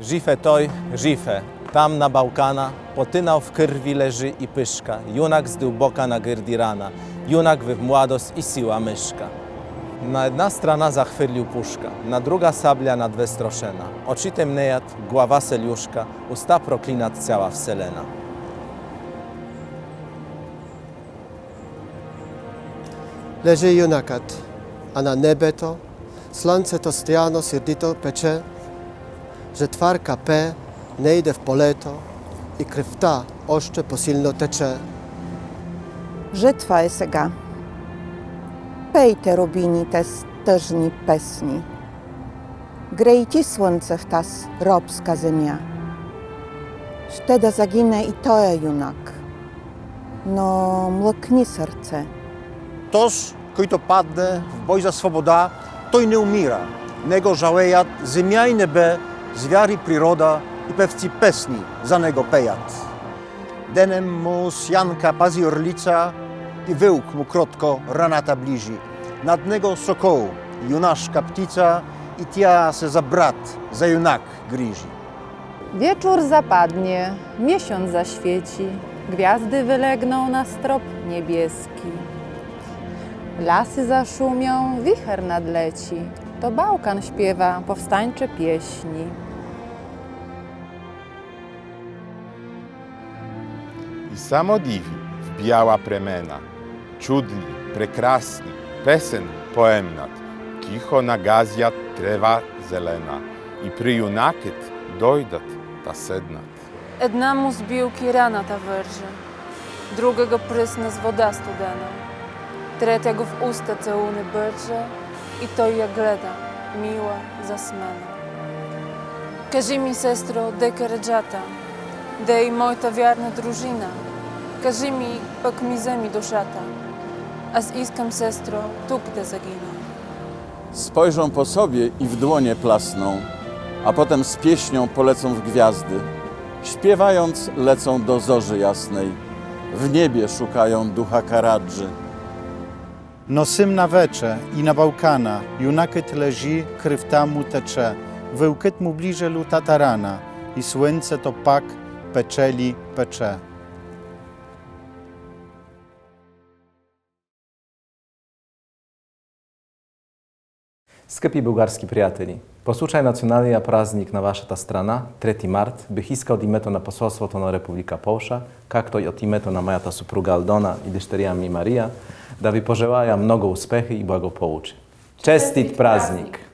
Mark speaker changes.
Speaker 1: Żifę toj, żifę, tam na Bałkana, potynał w krwi leży i pyszka, junak z boka na gyrdi rana, junak wy mładost i siła myszka. Na jedna strona zachwylił puszka, na druga sablia nadwestroszena, oczytem nejad, gława seliuszka, usta proklinat cała wselena.
Speaker 2: Leży junakat, a na nebe to, słońce to stiano sirdito pecze, że twarka P nie idę w poleto i krew ta oszcze posilno tecze.
Speaker 3: Żytwa esega. Pejte rubini te stężni pesni. Grejci słońce w tas robska ziemia. Wtedy zaginę i to je junak. No, mlokni serce.
Speaker 4: Toż, koji to padne w boj za swoboda, to i nie umiera. Nego żałejat, zemiajne wiary przyroda i pesni za nego pejat. Denem mu sjanka pazi orlica i wyłk mu krotko ranata bliži. Nad nego sokoł, junaszka ptica i tia se za brat, za junak griži.
Speaker 5: Wieczór zapadnie, miesiąc zaświeci, gwiazdy wylegną na strop niebieski. Lasy zaszumią, wicher nadleci, to bałkan śpiewa powstańcze pieśni.
Speaker 6: I samo divi wbijała premena, čudni, prekrasni, pesen poemnat, tiho nagazjat treva zelena, i pri junaket dojdat ta sednat.
Speaker 7: Jednemu z biłki rana ta wyrży, drugiego prysne z woda studena, tretiego w usta całuny byrze i to ja gleda, miła, zasmena. Kaži mi, sestro, deke ređata, da i mojta wierna družina, kaži mi, pak mi zemi dušata, a z iskam, sestro, tu gde zagina.
Speaker 8: Spojrzą po sobie i w dłonie plasną, a potem z pieśnią polecą w gwiazdy. Śpiewając lecą do zorzy jasnej, w niebie szukają ducha Karadży.
Speaker 9: Носим на вече і на Бałkana, юнакит лежі, крив там му тече, вивкит му ближе лу татарана, і słońce to pak peczeli pecze.
Speaker 1: Скъпи български приятели, по случай националния празник на вашата страна, 3 март, бих искал от името на посолството на Република Полша, както и от името на моята съпруга Алдона и дъщеря ми Мария, da vi poželjavam mnogo uspeha i blagopovuče. Čestit praznik.